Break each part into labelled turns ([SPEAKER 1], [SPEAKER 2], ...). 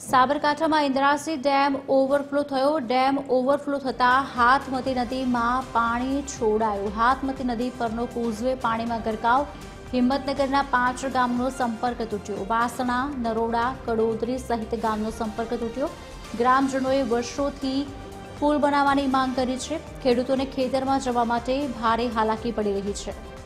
[SPEAKER 1] સાબરકાંઠામાં Indrasi dam overflow થયો. Dam overflow થતાં હાથમતી નદીમાં પાણી છોડાયું. હાથમતી નદી પરનો કોઝવે પાણીમાં ગરકાવ. હિંમતનગરના પાંચ ગામનો સંપર્ક તૂટ્યો. વાસણા, નરોડા, કડોદરી સહિત ગામનો સંપર્ક તૂટ્યો. ગ્રામજનોએ વર્ષોથી પુલ બનાવવાની માંગ કરી છે. ખેડૂતોને ખેતરમાં જવા માટે ભારે હાલાકી પડી રહી છે.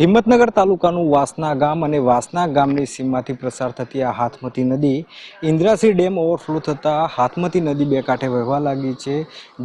[SPEAKER 2] હિંમતનગર તાલુકાનું વાસના ગામ અને વાસના ગામની સીમમાંથી પ્રસાર થતી આ હાથમતી નદી ઇન્દ્રાસી ડેમ ઓવરફ્લો થતાં હાથમતી નદી બે કાંઠે વહેવા લાગી છે,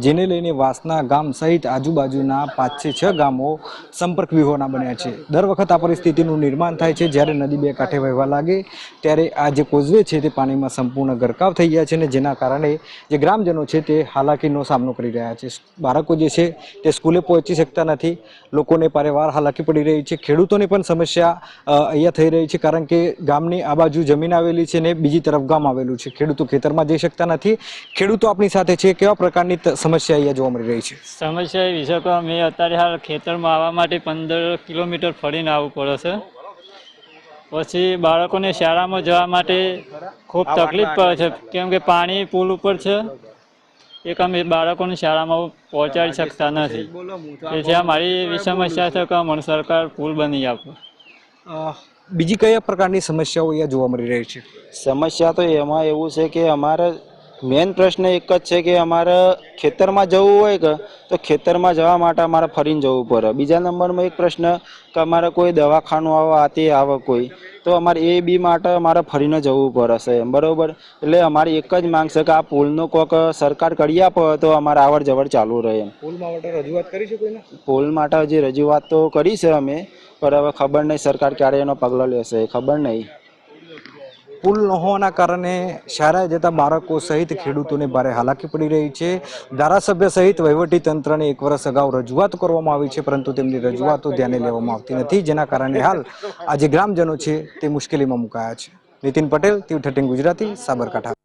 [SPEAKER 2] જેને લઈને વાસના ગામ સહિત આજુબાજુના પાંચથી છ ગામો સંપર્ક વિહોણા બન્યા છે. દર વખત આ પરિસ્થિતિનું નિર્માણ થાય છે, જ્યારે નદી બે કાંઠે વહેવા લાગે, ત્યારે આ જે કોઝવે છે તે પાણીમાં સંપૂર્ણ ગરકાવ થઈ ગયા છે અને જેના કારણે જે ગ્રામજનો છે તે હાલાકીનો સામનો કરી રહ્યા છે. બાળકો જે છે તે સ્કૂલે પહોંચી શકતા નથી, લોકોને પારેવાર હાલાકી પડી રહી છે. ખેડૂતોની પણ સમસ્યા અહીંયા થઈ રહી છે કારણ કે ગામની આ બાજુ જમીન આવેલી છે ને બીજી તરફ ગામ આવેલું છે. ખેડૂતો ખેતરમાં જઈ શકતા નથી. ખેડૂતો આપણી સાથે છે. કેવા પ્રકારની સમસ્યા અહીંયા જોવા મળી રહી છે?
[SPEAKER 3] સમસ્યા એ વિશે કહો મેં અત્યારે હાલ ખેતરમાં આવવા માટે પંદર કિલોમીટર ફરીને આવવું પડે છે. પછી બાળકોને શાળામાં જવા માટે ખૂબ તકલીફ પડે છે. કેમ કે પાણી પુલ ઉપર છે. એક અમે બાળકોને શાળામાં પહોંચાડી શકતા નથી. તેથી આ મારી એવી સમસ્યા છે કે મને સરકાર પુલ બની આપે.
[SPEAKER 2] બીજી કયા પ્રકારની સમસ્યાઓ અહીંયા જોવા મળી રહી છે?
[SPEAKER 4] સમસ્યા તો એમાં એવું છે કે અમારે મેઇન પ્રશ્ન એક જ છે કે અમારે ખેતરમાં જવું હોય કે તો ખેતરમાં જવા માટે અમારે ફરીને જવું પડે. બીજા નંબરમાં એક પ્રશ્ન કે અમારે કોઈ દવાખાનું આવે આ તે આવે કોઈ તો અમારે એ બી માટે અમારે ફરીને જવું પડશે બરોબર? એટલે અમારી એક જ માંગ છે કે આ પુલનું કોક સરકાર કરી આપે તો અમારે આવડ જવડ ચાલુ રહે એમ.
[SPEAKER 2] પુલ માટે રજૂઆત કરી છે કોઈને?
[SPEAKER 4] પુલ માટે હજી રજૂઆત તો કરી છે અમે પણ હવે ખબર નહીં સરકાર ક્યારે એનો પગલો લેશે ખબર નહીં.
[SPEAKER 2] પુલ ન હોવાના કારણે શાળાએ જતા બાળકો સહિત ખેડૂતોને ભારે હાલાકી પડી રહી છે. ધારાસભ્ય સહિત તંત્રને એક વર્ષ અગાઉ રજૂઆત કરવામાં આવી છે, પરંતુ તેમની રજૂઆતો ધ્યાને લેવામાં આવતી નથી, જેના કારણે હાલ આ જે ગ્રામજનો છે તે મુશ્કેલીમાં મુકાયા છે. Nitin Patel TV thirteen Gujarati, Sabarkantha.